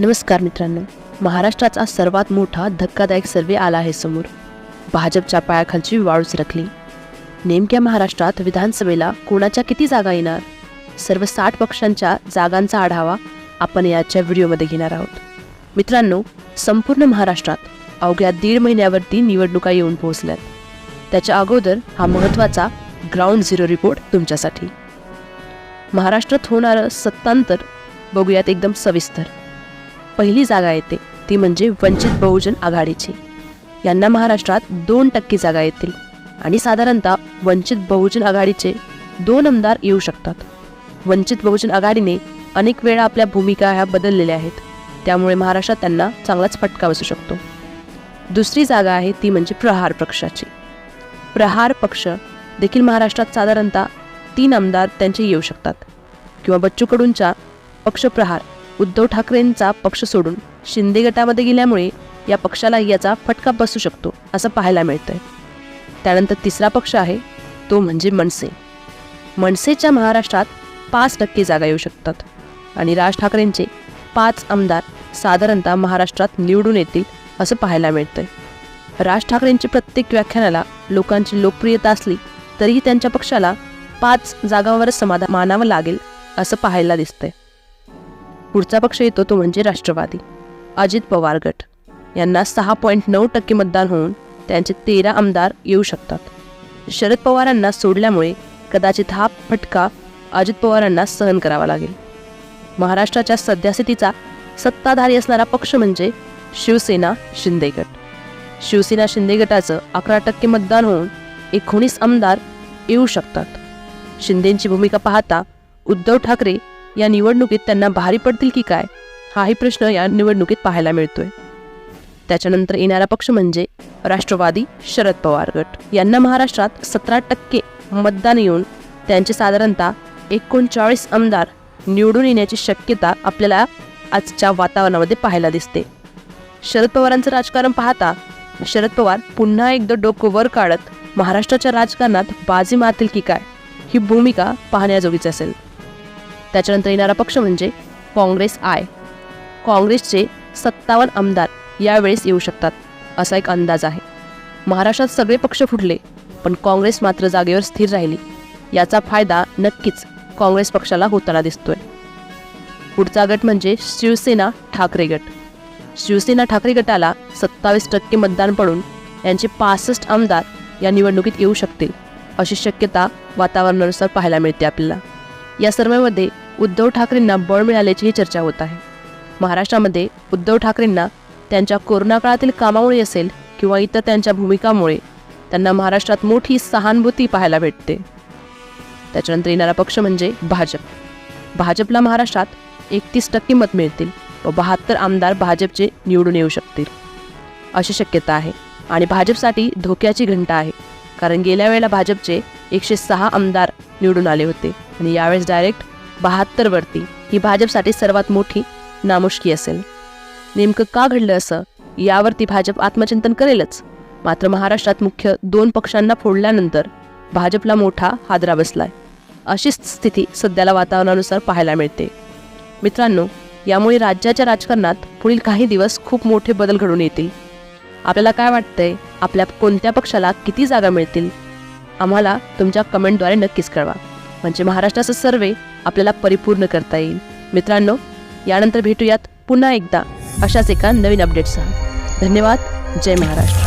नमस्कार मित्रांनो. महाराष्ट्राचा सर्वात मोठा धक्कादायक सर्वे आला आहे समोर. भाजपच्या पायाखालची वाळूच रखली नेमक्या महाराष्ट्रात विधानसभेला कोणाच्या किती जागा येणार? सर्व साठ पक्षांच्या जागांचा आढावा आपण याच्या व्हिडिओमध्ये घेणार आहोत. मित्रांनो संपूर्ण महाराष्ट्रात अवघ्या दीड महिन्यावरती निवडणुका येऊन पोहोचल्यात. त्याच्या अगोदर हा महत्त्वाचा ग्राउंड झिरो रिपोर्ट तुमच्यासाठी. महाराष्ट्रात होणारं सत्तांतर बघूयात एकदम सविस्तर. पहिली जागा येते. ती म्हणजे वंचित बहुजन आघाडीची. यांना महाराष्ट्रात दोन टक्के जागा येतील. आणि साधारणतः वंचित बहुजन आघाडीचे दोन आमदार येऊ शकतात. वंचित बहुजन आघाडीने अनेक वेळा आपल्या भूमिका ह्या बदललेल्या आहेत. त्यामुळे महाराष्ट्रात त्यांना चांगलाच फटका बसू शकतो. दुसरी जागा आहे ती म्हणजे प्रहार पक्षाची. प्रहार पक्ष देखील महाराष्ट्रात साधारणतः तीन आमदार त्यांचे येऊ शकतात. किंवा बच्चू कडूंच्या उद्धव ठाकरेंचा पक्ष सोडून शिंदे गटामध्ये गेल्यामुळे या पक्षाला याचा फटका बसू शकतो असं पाहायला मिळतंय. त्यानंतर तिसरा पक्ष आहे तो म्हणजे मनसे. मनसेच्या महाराष्ट्रात पाच टक्के जागा येऊ शकतात आणि राज ठाकरेंचे पाच आमदार साधारणतः महाराष्ट्रात निवडून येतील असं पाहायला मिळतंय. राज ठाकरेंची प्रत्येक व्याख्यानाला लोकांची लोकप्रियता असली तरीही त्यांच्या पक्षाला पाच जागांवरच समाधान मानावं लागेल असं पाहायला दिसतंय. पुढचा पक्ष येतो तो म्हणजे राष्ट्रवादी. अजित पवार गट. यांना सहा पॉईंट नऊ टक्के मतदान होऊन त्यांचे तेरा आमदार येऊ शकतात. शरद पवारांना सोडल्यामुळे कदाचित हा फटका अजित पवारांना सहन करावा लागेल. महाराष्ट्राच्या सद्यस्थितीचा सत्ताधारी असणारा पक्ष म्हणजे शिवसेना शिंदे गट. शिवसेना शिंदे गटाचं अकरा टक्के मतदान होऊन एकोणीस आमदार येऊ शकतात. शिंदेंची भूमिका पाहता उद्धव ठाकरे या निवडणुकीत त्यांना भारी पडतील की काय? हाही प्रश्न या निवडणुकीत पाहायला मिळतोय. त्याच्यानंतर येणारा पक्ष म्हणजे राष्ट्रवादी शरद पवार गट. यांना महाराष्ट्रात सतरा टक्के मतदान येऊन त्यांचे साधारणतः एकोणचाळीस आमदार निवडून येण्याची शक्यता आपल्याला आजच्या वातावरणामध्ये पाहायला दिसते. शरद पवारांचं राजकारण पाहता शरद पवार पुन्हा एकदा डोकं वर काढत महाराष्ट्राच्या राजकारणात बाजी मारतील की काय? ही भूमिका पाहण्याजोगीच असेल. त्याच्यानंतर येणारा पक्ष म्हणजे काँग्रेस आय. काँग्रेसचे सत्तावन्न आमदार यावेळेस येऊ शकतात असा एक अंदाज आहे. महाराष्ट्रात सगळे पक्ष फुटले पण काँग्रेस मात्र जागेवर स्थिर राहिली. याचा फायदा नक्कीच काँग्रेस पक्षाला होताना दिसतोय. पुढचा गट म्हणजे शिवसेना ठाकरे गट. शिवसेना ठाकरे गटाला सत्तावीस टक्के मतदान पडून यांचे पासष्ट आमदार या निवडणुकीत येऊ शकतील अशी शक्यता वातावरणानुसार पाहायला मिळते आपल्याला. या सर्वेमध्ये उद्धव ठाकरेंना बळ मिळाल्याचीही चर्चा होत आहे. महाराष्ट्रामध्ये उद्धव ठाकरेंना त्यांच्या कोरोना काळातील कामामुळे असेल किंवा इतर त्यांच्या भूमिकामुळे त्यांना महाराष्ट्रात मोठी सहानुभूती पाहायला भेटते. त्याच्यानंतर येणारा पक्ष म्हणजे भाजप. भाजपला महाराष्ट्रात एकतीस टक्के मत मिळतील व बहात्तर आमदार भाजपचे निवडून येऊ शकतील. अशी शक्यता आहे आणि भाजपसाठी धोक्याची घंटा आहे. कारण गेल्या वेळेला भाजपचे एकशे सहा आमदार निवडून आले होते. आणि यावेळेस डायरेक्ट बहात्तरवरती ही भाजपसाठी सर्वात मोठी नामुष्की असेल. नेमकं का घडलं असं? यावरती भाजप आत्मचिंतन करेलच. मात्र महाराष्ट्रात मुख्य दोन पक्षांना फोडल्यानंतर भाजपला मोठा हादरा बसलाय. अशीच स्थिती सध्याला वातावरणानुसार पाहायला मिळते. मित्रांनो यामुळे राज्याच्या राजकारणात पुढील काही दिवस खूप मोठे बदल घडून येतील. आपल्याला काय वाटतंय? आपल्या कोणत्या पक्षाला किती जागा मिळतील? आम्हाला तुमच्या कमेंटद्वारे नक्कीच कळवा. म्हणजे महाराष्ट्राचा सर्वे आपल्याला परिपूर्ण करता येईल. मित्रांनो यानंतर भेटूयात पुन्हा एकदा अशाच एका नवीन अपडेटसह धन्यवाद. जय महाराष्ट्र.